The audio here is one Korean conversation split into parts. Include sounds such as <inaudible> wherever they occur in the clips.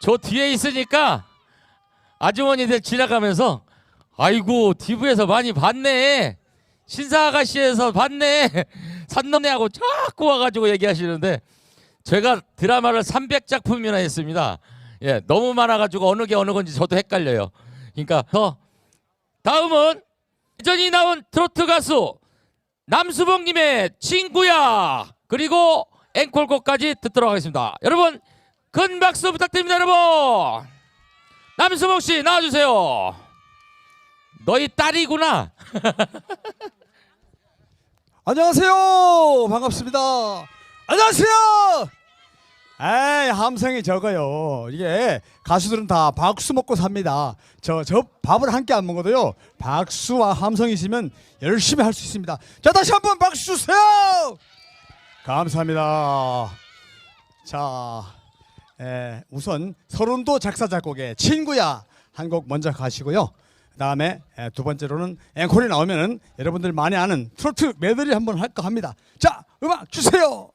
저 뒤에 있으니까 아주머니들 지나가면서 아이고 TV에서 많이 봤네 신사 아가씨에서 봤네 <laughs> 산 넘네 하고 자꾸 와가지고 얘기하시는데 제가 드라마를 300작품이나 했습니다. 예, 너무 많아가지고 어느 게 어느 건지 저도 헷갈려요. 그러니까 더 다음은 예전이 나온 트로트 가수 남수봉님의 친구야 그리고 앵콜곡까지 듣도록 하겠습니다. 여러분 큰 박수 부탁드립니다, 여러분. 남수봉 씨 나와주세요. 너희 딸이구나. <laughs> 안녕하세요. 반갑습니다. 안녕하세요. 에이 함성이 적어요. 이게 가수들은 다 박수 먹고 삽니다. 저 저 밥을 한 끼 안 먹어도요. 박수와 함성이 있으면 열심히 할 수 있습니다. 자 다시 한번 박수 주세요. 감사합니다. 자, 에, 우선 서른도 작사 작곡의 친구야 한 곡 먼저 가시고요. 그다음에 에, 두 번째로는 앵콜이 나오면은 여러분들 많이 아는 트로트 메들리 한번 할까 합니다. 자, 음악 주세요.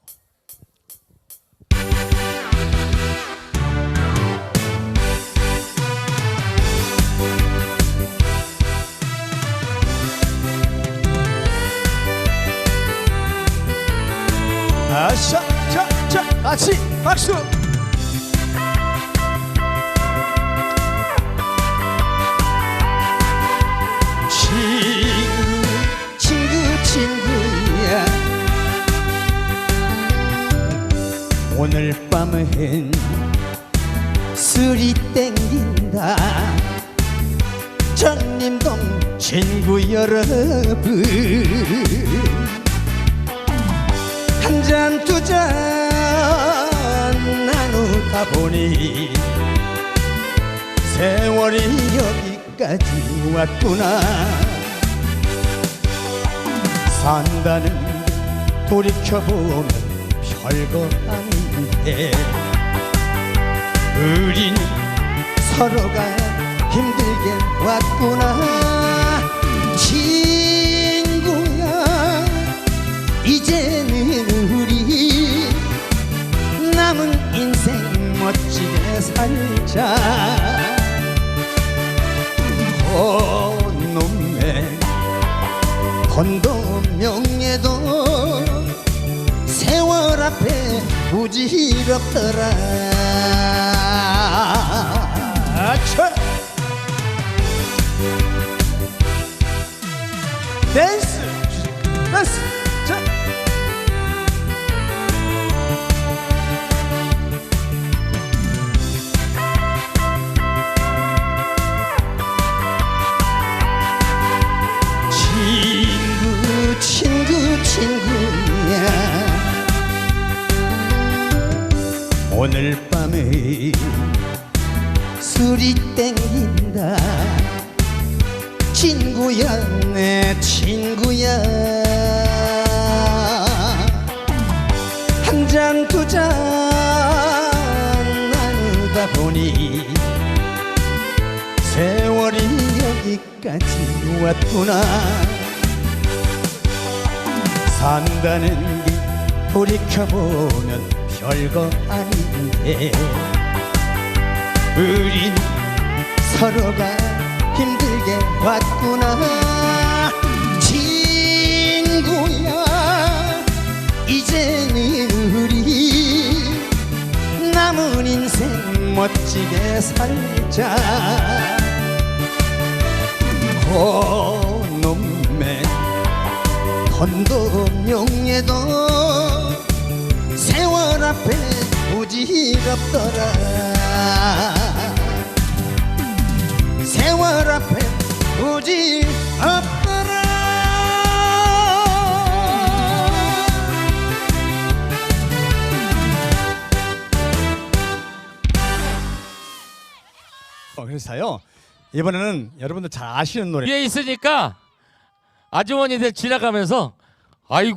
아샤, 자, 자, 같이 박수. 오늘 밤은 술이 땡긴다. 전림동 친구 여러분 한 잔 두 잔 나누다 보니 세월이 여기까지 왔구나. 산다는 게 돌이켜보면 별거 아닌데 우린 서로가 힘들게 왔구나. 친구야 이제는 우리 남은 인생 멋지게 살자. 놈의 돈도 명예도 세월 앞에 부질없더라 오늘 밤에 술이 땡긴다. 친구야 내 친구야. 한 잔 두 잔 나누다 보니 세월이 여기까지 왔구나. 산다는 게 돌이켜보면 별거 아닌데 우린 서로가 힘들게 왔구나. 친구야 이제는 우리 남은 인생 멋지게 살자. 고놈의 돈도 명예도 세월 앞에 부질없더라 세월 앞에 부질없더라 어, 그래서요. 이번에는 여러분들 잘 아시는 노래. 뒤에 있으니까 아주머니들 지나가면서 아이고